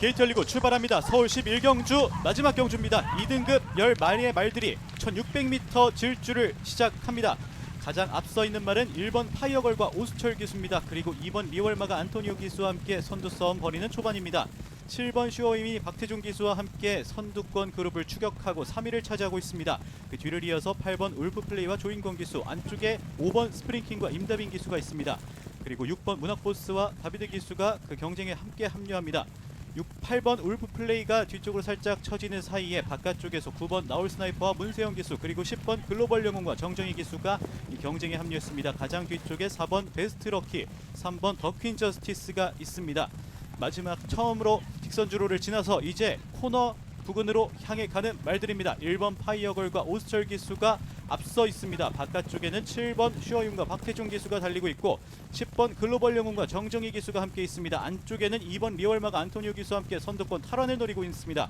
게이트 열리고 출발합니다. 서울 11경주 마지막 경주입니다. 2등급 10마리의 말들이 1600m 질주를 시작합니다. 가장 앞서 있는 말은 1번 파이어걸과 오수철 기수입니다. 그리고 2번 리월마가 안토니오 기수와 함께 선두 싸움 벌이는 초반입니다. 7번 슈어임이 박태준 기수와 함께 선두권 그룹을 추격하고 3위를 차지하고 있습니다. 그 뒤를 이어서 8번 울프플레이와 조인권 기수, 안쪽에 5번 스프링킹과 임다빈 기수가 있습니다. 그리고 6번 문학보스와 다비드 기수가 그 경쟁에 함께 합류합니다. 6, 8번 울프 플레이가 뒤쪽으로 살짝 처지는 사이에 바깥쪽에서 9번 나올 스나이퍼와 문세영 기수 그리고 10번 글로벌 영웅과 정정희 기수가 이 경쟁에 합류했습니다. 가장 뒤쪽에 4번 베스트 럭키, 3번 더퀸 저스티스가 있습니다. 마지막 처음으로 직선 주로를 지나서 이제 코너 부근으로 향해 가는 말들입니다. 1번 파이어걸과 오스철 기수가 앞서 있습니다. 바깥쪽에는 7번 슈어윤과 박태준 기수가 달리고 있고 10번 글로벌 영웅과 정정희 기수가 함께 있습니다. 안쪽에는 2번 리얼마가 안토니오 기수와 함께 선두권 탈환을 노리고 있습니다.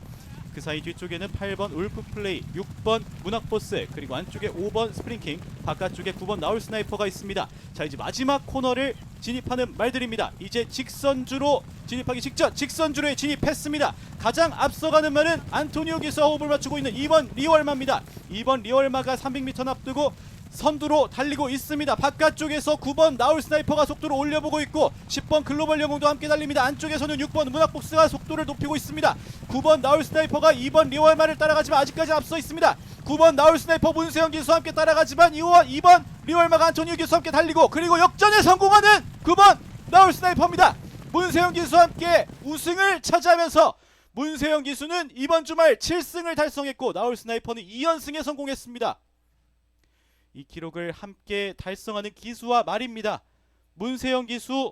그 사이 뒤쪽에는 8번 울프 플레이, 6번 문학보스, 그리고 안쪽에 5번 스프링킹, 바깥쪽에 9번 나울 스나이퍼가 있습니다. 자 이제 마지막 코너를 진입하는 말들입니다. 이제 직선주로 진입하기 직전 직선주로에 진입했습니다. 가장 앞서가는 말은 안토니오 기수와 호흡을 맞추고 있는 2번 리월마입니다. 2번 리월마가 300m 앞두고 선두로 달리고 있습니다. 바깥쪽에서 9번 나울 스나이퍼가 속도를 올려보고 있고 10번 글로벌 영웅도 함께 달립니다. 안쪽에서는 6번 문학복스가 속도를 높이고 있습니다. 9번 나울 스나이퍼가 2번 리월마를 따라가지만 아직까지 앞서 있습니다. 9번 나울 스나이퍼 문세영 기수와 함께 따라가지만 2번, 2번 리월마가 안토니오 기수와 함께 달리고 그리고 역전에 성공하는 9번 나울 스나이퍼입니다. 문세영 기수와 함께 우승을 차지하면서 문세영 기수는 이번 주말 7승을 달성했고 나울 스나이퍼는 2연승에 성공했습니다. 이 기록을 함께 달성하는 기수와 말입니다. 문세영 기수